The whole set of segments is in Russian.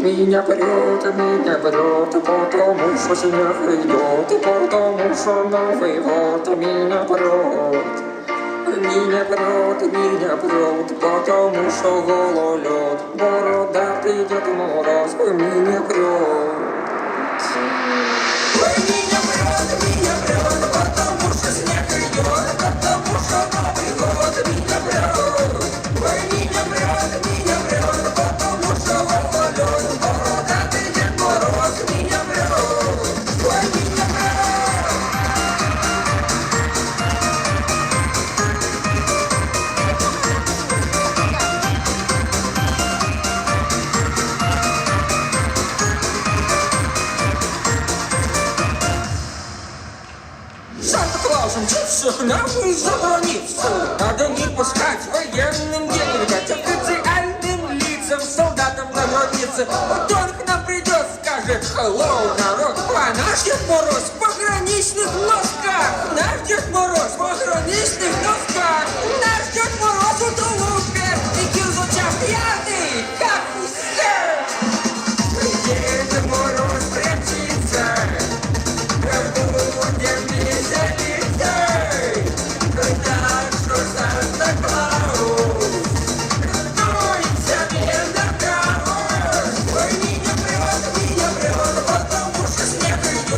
Меня прет, меня прет, потому что снег идет, потому что Новый год меня прет. Меня прет, меня прет, потому что гололед, бородатый Дед Мороз меня прет. Санта-Клаусом чувствах нам за границу Надо не пускать военным денег Дать официальным лицам, солдатам на границе. Вдруг нам придет, скажет Hello, народ А наш Дед Мороз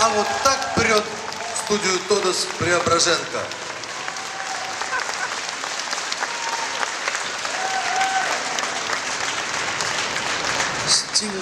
А вот так прет в студию Тодос Преображенко. Стильный